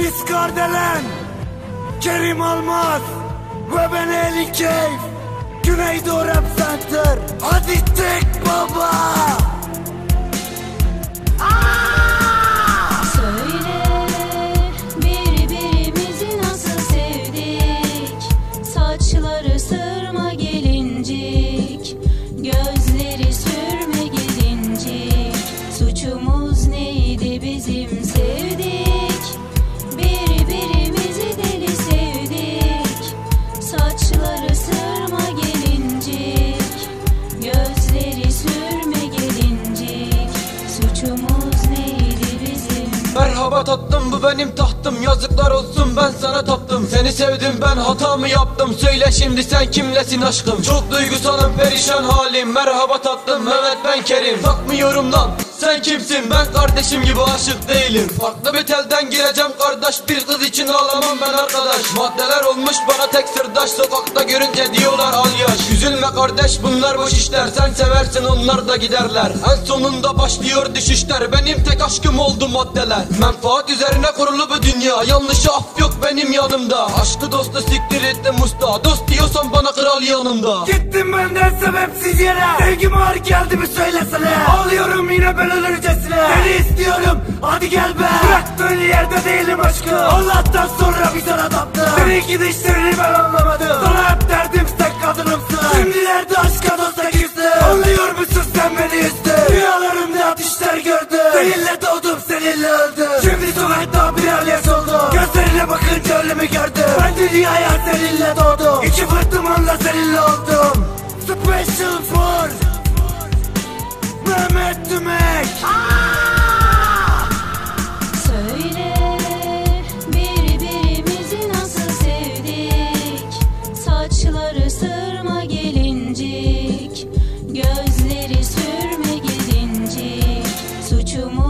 Biz Kardelen Kerim Almaz Ve ben Eli Keyf. Güneydoğu Rap Center. Hadi tek baba. Gözleri sürme gelincik. Suçumuz neydi bizim sevdik Merhaba tatlım bu benim tahtım. Yazıklar olsun ben sana taptım Seni sevdim ben hata mı yaptım. Söyle şimdi sen kimlesin aşkım? Çok duygusalım perişan halim. Merhaba tatlım evet ben Kerim. Takmıyorum lan sen kimsin? Ben kardeşim gibi aşık değilim. Farklı bir telden gireceğim kardeş. Bir kız için ağlamam ben arkadaş. Maddeler olmuş bana tek sırdaş. Sokakta görünce diyorlar al yaş. Üzülme kardeş bunlar boş işler. Sen seversin onlar da giderler. En sonunda başlıyor düşüşler. Benim tek aşkım oldu maddeler. Menfaat üzerine kurulu bu dünya. Yanlışı af yok benim yanımda. Aşkı dostu siktir ettim usta. Dost diyorsan bana kral yanımda. Gittim benden sebepsiz yere. Sevgim ağır geldi mi söylesene ben öldüreceğiz Seni istiyorum. Hadi gel be. Bırak böyle yerde değilim aşkım. Allah'tan sonra bir sana taptım Senin gidişlerini ben anlamadım. Sana hep derdim sen kadınımsın. Şimdilerde aşka dosta kimsin Anlıyor musun sen beni üzdün? Rüyalarımda ateşler gördüm. Seninle doğdum seninle öldüm. Şimdi sokakta bir alyas oldum. Gözlerine bakınca ölümü gördüm. Ben dünyaya seninle doğdum. İki fırtımanla seninle oldum. Special to move.